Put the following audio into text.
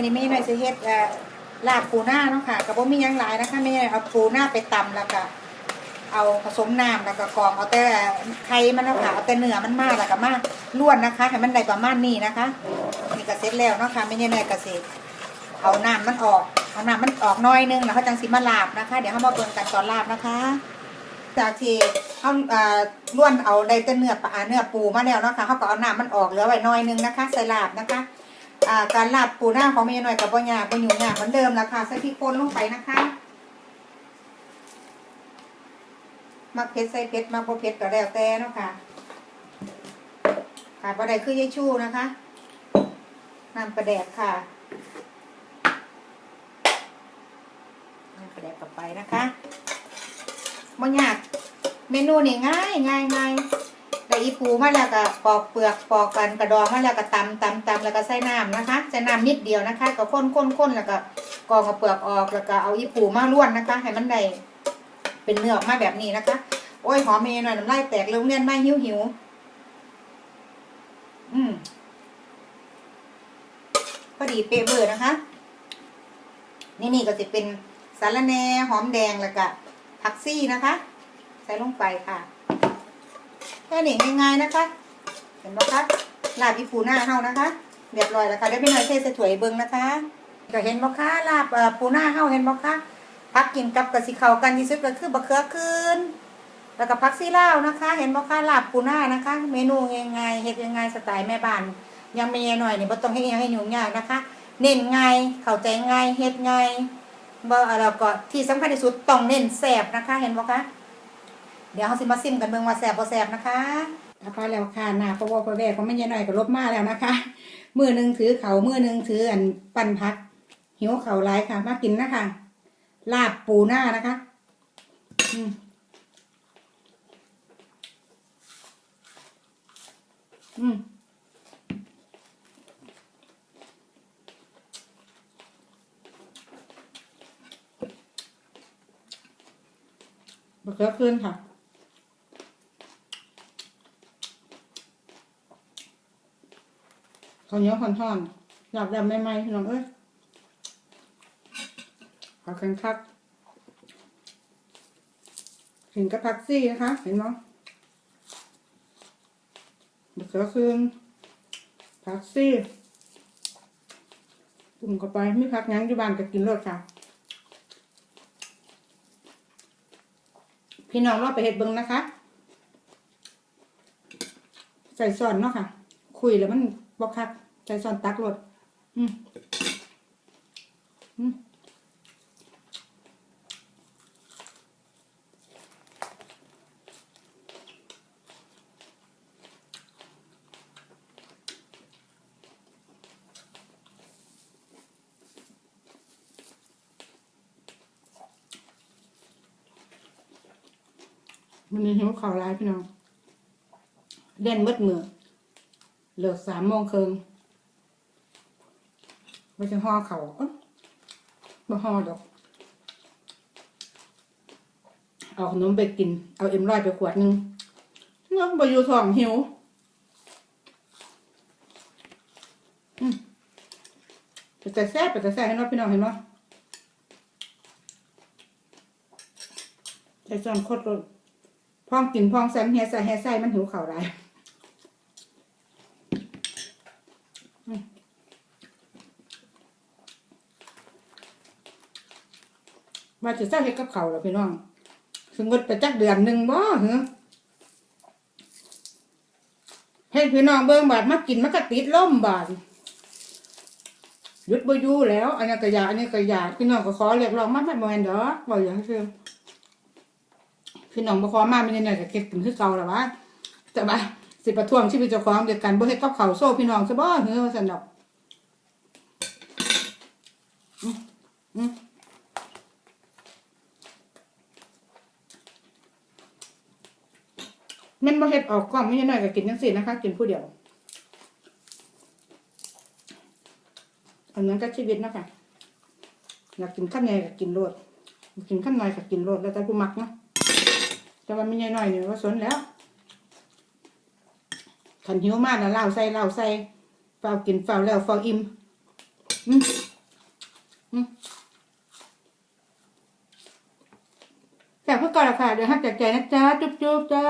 อนี้แม่น่อยสิเฮ็ดเอ่อลาบปูหน้าเนาะค่ะก็บ่มียังหลายนะคะแม่เอาปูหน้าไปตำแล้วก็เอาผสมน้ำแล้วก็กรองเอาแต่ไข่มันเนาะค่ะเอาแต่เนื้อมันมากแล้วก็มาล้วนนะคะให้มันได้ประมาณนี้นะคะนี่ก็เสร็จแล้วเนาะค่ะแม่น่อยก็สิเอาน้ำมันออกเอาน้ำมันออกน้อยนึงแล้วเขาจังสิมาลาบนะคะ เดี๋ยวเฮามาเบิ่งกันตอนลาบนะคะจากที่เขาอ่าล้วนเอาได้แต่เนื้อปลาเนื้อปูมาแล้วเนาะค่ะเขาก็เอาน้ำมันออกเหลือไว้น้อยนึงนะคะใส่ลาบนะคะ อ่าการลาบปูหน้าของเมย์หน่อยกับบ่ยากบ่ยุ่งยากเหมือนเดิมละค่ะใส่พริกป่นลงไปนะคะมักเผ็ดใส่เผ็ดมักบ่เผ็ดก็แล้วแต่เนาะค่ะขาดบ่ได้คือยายชูนะคะน้ำปลาแดกค่ะน้ำปลาแดกกลับไปนะคะบ่ยากเมนูนี่ง่ายง่ายง่าย แต่อีปูมาแล้วก็ปอกเปลือกปอกกันกระดองมาแล้วก็ตำตำตำแล้วก็ใส่น้ำนะคะใส่น้ำนิดเดียวนะคะ ก็ข้นข้นข้นแล้วก็กรองเอาเปลือกออกแล้วก็เอาอีปูมาล้วนนะคะ ให้มันได้เป็นเนื้อออกมาแบบนี้นะคะ โอ้ยหอมเมย์หน่อยน้ำลายแตกโรงเรียนไม่หิวหิวอืมพอดีเปเบอร์นะคะ นี่นี่ก็จะเป็นสารแหนหอมแดงแล้วก็ผักซี่นะคะ ใส่ลงไปค่ะ แค่นี้ง่ายๆนะคะ เห็นไหมคะลาบอีปูหน้าเฮานะคะเรียบร้อยแล้วค่ะเดี๋ยวพี่หน่อยเทใส่ถ้วยเบิ่งนะคะก็เห็นบ่คะลาบอ่อปูหน้าเฮาเห็นบ่คะพักกินกับกะสิเขากันที่สุดก็คือบะเขือคืนแล้วก็พักซีเลานะคะ เห็นบ่คะลาบปูหน้านะคะ เมนูง่ายๆเฮ็ดง่ายๆสไตล์แม่บ้านยังไม่หน่อยนี่บ่ต้องเฮ็ดอิหยังให้หยุ่งยากนะคะ เน้นง่ายเข้าใจง่ายเฮ็ดง่ายบ่แล้วก็ที่สำคัญที่สุดต้องเน้นแซ่บนะคะ เห็นบ่คะ เดี๋ยวเขาสิมาซิมกันเบิ่งว่าแสบบ่แสบนะคะนะคะแล้วค่ะหน้าพะวอพะแวของแม่ยายหน่อยก็ลบมาแล้วนะคะมือหนึ่งถือเขามือหนึ่งถืออันปั่นพัก หิวเขาหลายค่ะ มากินนะคะลาบปูหน้านะคะอืมอืมบะเขือคืนค่ะ ข้าวเหนียวห่อนๆอยากดำใหม่ๆพี่น้องเอ้ยขอกันคักถึงกับพักซี่นะคะ เห็นไหมเดี๋ยวก็คืนพักซี่ตุ่มเข้าไปไม่พักงั้นที่บ้านก็กินรสค่ะ พี่น้องเราไปเห็ดเบิงนะคะ ใส่ซอนเนาะค่ะ คุยแล้วมัน บกคักใส่ซอนตักรสอืมอืมมันนี้หิวข่าวร้ายพี่น้องเด่นมืดมือ เหลือสามโมงครึ่งไม่จะห่อเขาเออไม่ห่อดอก เอาขนมไปกิน เอาเอ็มร้อยไปขวดหนึงเนาะบอยู่ท้องหิวไปแต่แซ่บไปแต่แซ่บให้น้องพี่น้องเห็นไหมใส่จอนโคตรรสพองกินพองแซมเฮียใส่เฮียใส่มันหิวเข่าไร ว่าจะเศร้าเฮ็ดกับเขาแล้วพี่น้องถึงงดไปจักเดือนหนึ่งบ่เหรอให้พี่น้องเบิ่งบาดมากินมันก็ติดล่มบาดหยุดบ่อยู่แล้ว อันนี้ก็อยากอันนี้ก็อยากพี่น้องก็ขอเรียกร้องมาไม่บ่แม่นดอกบ่อย่างเชื่อพี่น้องบ่ขอมาไม่ได้ก็เก็บกินคือเก่าแล้ววะแต่ว่า สิประท้วงชีวิตเจ้าของเดียวกันบ่เฮ็ดกับเขาวโซ่พี่น้องซะบ่เหรอว่าซั่นดอกอืมมันบ่เฮ็ดออกกล้องไม่ใช่น้อยก็กินจังซี่นะคะ กินผู้เดียว อันนั้นก็ชีวิตนะคะอยากกินข้าวเหนียวก็กินโลดอยากกินข้าวหน่อยก็กินโลดแล้วแต่ผู้มักเนาะแต่ว่าไม่ใช่น้อยเนี่ยว่าสนแล้ว ขันหิวมากนะเล่าใส่เล่าใส่เฝ้ากินเฝ้าแล้วเฝ้าอิ่มแต่เพื่อก่อนละค่ะเดี๋ยวห้ามจากใจนะจ๊ะจุ๊บๆจ้า